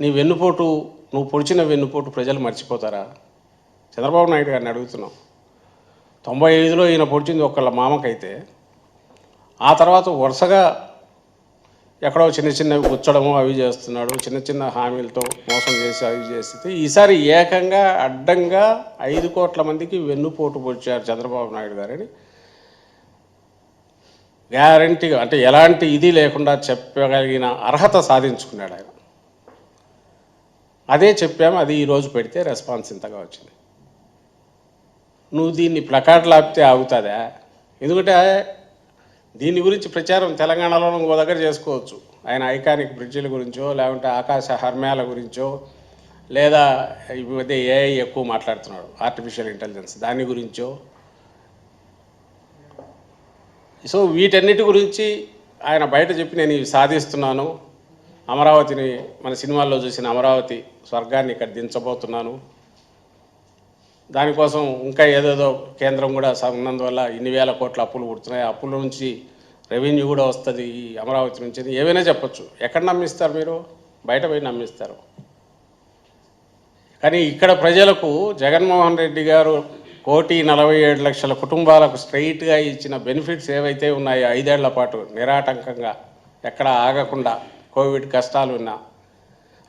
నీ వెన్నుపోటు నువ్వు పొడిచిన వెన్నుపోటు ప్రజలు మర్చిపోతారా? చంద్రబాబు నాయుడు గారిని అడుగుతున్నాం. తొంభై ఐదులో ఈయన పొడిచింది ఒకళ్ళ మామకైతే ఆ తర్వాత వరుసగా ఎక్కడో చిన్న చిన్నవి గుచ్చడము అవి చేస్తున్నాడు చిన్న చిన్న హామీలతో మోసం చేసి అవి చేస్తే ఈసారి ఏకంగా అడ్డంగా ఐదు కోట్ల మందికి వెన్నుపోటు పొడిచారు చంద్రబాబు నాయుడు గారని గ్యారంటీగా అంటే ఎలాంటి ఇది లేకుండా చెప్పగలిగిన అర్హత సాధించుకున్నాడు ఆయన. అదే చెప్పాము అది ఈరోజు పెడితే రెస్పాన్స్ ఇంతగా వచ్చింది. నువ్వు దీన్ని ప్లకార్డులు ఆపితే ఆగుతుందా? ఎందుకంటే దీని గురించి ప్రచారం తెలంగాణలో ఇంకో దగ్గర చేసుకోవచ్చు. ఆయన ఐకానిక్ బ్రిడ్జిల గురించో లేకుంటే ఆకాశ హర్మ్యాల గురించో లేదా ఈ మధ్య ఏఐ ఎక్కువ మాట్లాడుతున్నాడు ఆర్టిఫిషియల్ ఇంటెలిజెన్స్ దాని గురించో. సో వీటన్నిటి గురించి ఆయన బయట చెప్పి నేను ఇవి సాధిస్తున్నాను. అమరావతిని మన సినిమాల్లో చూసిన అమరావతి స్వర్గాన్ని ఇక్కడ దించబోతున్నాను. దానికోసం ఇంకా ఏదేదో కేంద్రం కూడా ఉన్నందువల్ల ఇన్ని వేల కోట్ల అప్పులు పుడుతున్నాయి. అప్పుల నుంచి రెవెన్యూ కూడా వస్తుంది ఈ అమరావతి నుంచి ఏమైనా చెప్పొచ్చు. ఎక్కడ నమ్మిస్తారు మీరు? బయట పోయి నమ్మిస్తారు. కానీ ఇక్కడ ప్రజలకు జగన్మోహన్ రెడ్డి గారు కోటి నలభై ఏడు లక్షల కుటుంబాలకు స్ట్రైట్గా ఇచ్చిన బెనిఫిట్స్ ఏవైతే ఉన్నాయో ఐదేళ్ళ పాటు నిరాటంకంగా ఎక్కడ ఆగకుండా కోవిడ్ కష్టాలు ఉన్నా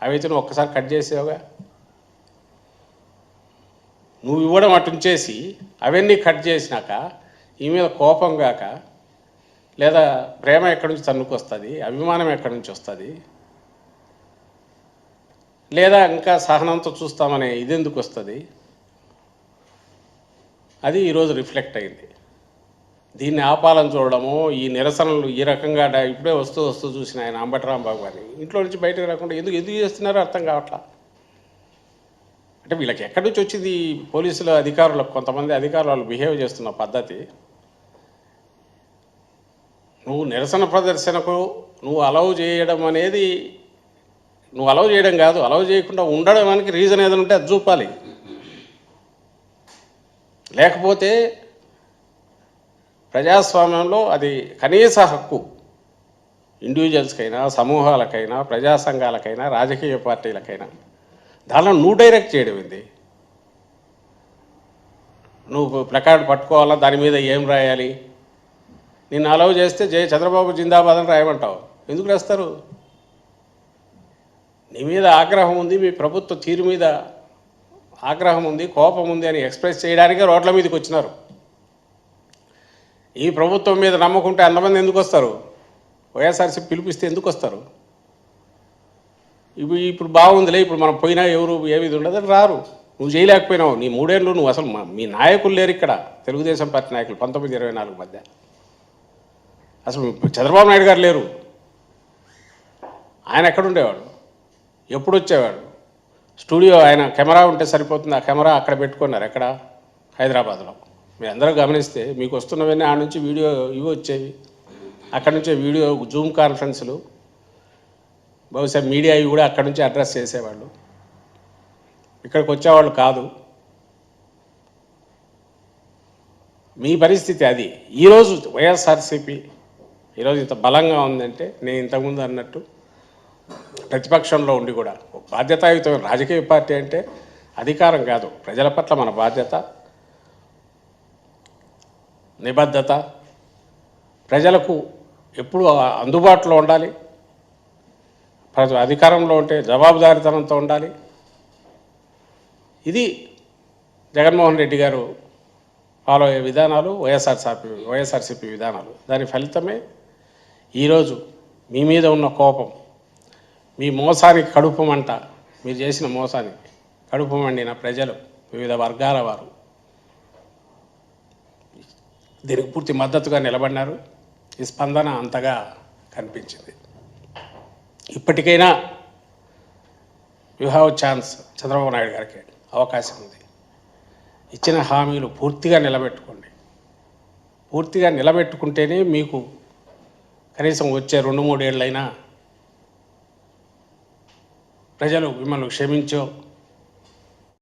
అవైతే నువ్వు ఒక్కసారి కట్ చేసావుగా నువ్వు ఇవ్వడం అటుంచేసి అవన్నీ కట్ చేసినాక ఈ మీద కోపం గాక లేదా ప్రేమ ఎక్కడి నుంచి తన్నుకు వస్తుంది అభిమానం ఎక్కడి నుంచి వస్తుంది లేదా ఇంకా సహనంతో చూస్తామనే ఇది ఎందుకు వస్తుంది? అది ఈరోజు రిఫ్లెక్ట్ అయింది. దీన్ని ఆపాలని చూడడము ఈ నిరసనలు ఈ రకంగా ఇప్పుడే వస్తూ వస్తూ చూసిన ఆయన అంబటరాంబాబు గారిని. ఇంట్లో నుంచి బయటకు రాకుండా ఎందుకు ఎందుకు చేస్తున్నారో అర్థం కావట్లా? అంటే వీళ్ళకి ఎక్కడి నుంచి వచ్చింది పోలీసుల అధికారులకు కొంతమంది అధికారులు వాళ్ళు బిహేవ్ చేస్తున్న పద్ధతి. నువ్వు నిరసన ప్రదర్శనకు నువ్వు అలౌ చేయడం అనేది నువ్వు అలౌ చేయడం కాదు. అలౌ చేయకుండా ఉండడానికి రీజన్ ఏదైనా ఉంటే అది చూపాలి. లేకపోతే ప్రజాస్వామ్యంలో అది కనీస హక్కు. ఇండివిజువల్స్కైనా సమూహాలకైనా ప్రజా సంఘాలకైనా రాజకీయ పార్టీలకైనా. దానిలో నువ్వు డైరెక్ట్ చేయడం ఏంది? నువ్వు ప్లకార్డ్ పట్టుకోవాలా? దాని మీద ఏం రాయాలి? నిన్ను అలవ్ చేస్తే జయ చంద్రబాబు జిందాబాద్ అని రాయమంటావు. ఎందుకు రాస్తారు? నీ మీద ఆగ్రహం ఉంది మీ ప్రభుత్వ తీరు మీద ఆగ్రహం ఉంది కోపం ఉంది అని ఎక్స్ప్రెస్ చేయడానికే రోడ్ల మీదకి వచ్చినారు. ఈ ప్రభుత్వం మీద నమ్మకుంటే అంతమంది ఎందుకు వస్తారు? వైఎస్ఆర్సీ పిలిపిస్తే ఎందుకు వస్తారు? ఇప్పుడు ఇప్పుడు బాగుందిలే ఇప్పుడు మనం పోయినా ఎవరు ఏమిది ఉండదు ఉండదని రారు. నువ్వు చేయలేకపోయినావు నీ మూడేళ్ళు నువ్వు అసలు మీ నాయకులు లేరు ఇక్కడ తెలుగుదేశం పార్టీ నాయకులు పంతొమ్మిది ఇరవై నాలుగు మధ్య. అసలు చంద్రబాబు నాయుడు గారు లేరు. ఆయన ఎక్కడుండేవాడు ఎప్పుడు వచ్చేవాడు? స్టూడియో ఆయన కెమెరా ఉంటే సరిపోతుంది? ఆ కెమెరా అక్కడ పెట్టుకున్నారు ఎక్కడ? హైదరాబాద్లో. మీరు అందరూ గమనిస్తే మీకు వస్తున్నవన్నీ ఆ నుంచి వీడియో ఇవి వచ్చేవి. అక్కడ నుంచే వీడియో జూమ్ కాన్ఫరెన్స్లు బహుశా మీడియా ఇవి కూడా అక్కడ నుంచి అడ్రస్ చేసేవాళ్ళు. ఇక్కడికి వచ్చేవాళ్ళు కాదు. మీ పరిస్థితి అది. ఈరోజు వైఎస్ఆర్సీపీ ఈరోజు ఇంత బలంగా ఉందంటే నేను ఇంతకుముందు అన్నట్టు ప్రతిపక్షంలో ఉండి కూడా బాధ్యతాయుతమైన రాజకీయ పార్టీ అంటే అధికారం కాదు. ప్రజల పట్ల మన బాధ్యత. నిబద్ధత. ప్రజలకు ఎప్పుడు అందుబాటులో ఉండాలి. ప్రజ అధికారంలో ఉంటే జవాబుదారితనంతో ఉండాలి. ఇది జగన్మోహన్ రెడ్డి గారు ఫాలో అయ్యే విధానాలు వైఎస్ఆర్సీపీ వైఎస్ఆర్సీపీ విధానాలు. దాని ఫలితమే ఈరోజు మీ మీద ఉన్న కోపం. మీ మోసానికి కడుపు మంట. మీరు చేసిన మోసానికి కడుపు మండిన ప్రజలు వివిధ వర్గాల వారు. దీనికి పూర్తి మద్దతుగా నిలబడినారు. ఈ స్పందన అంతగా కనిపించింది. ఇప్పటికైనా you have chance Chandrababu Naidu గారికి అవకాశం ఉంది. ఇచ్చిన హామీలు పూర్తిగా నిలబెట్టుకోండి. పూర్తిగా నిలబెట్టుకుంటేనే మీకు కనీసం వచ్చే రెండు మూడేళ్ళైనా ప్రజలు మిమ్మల్ని క్షమించో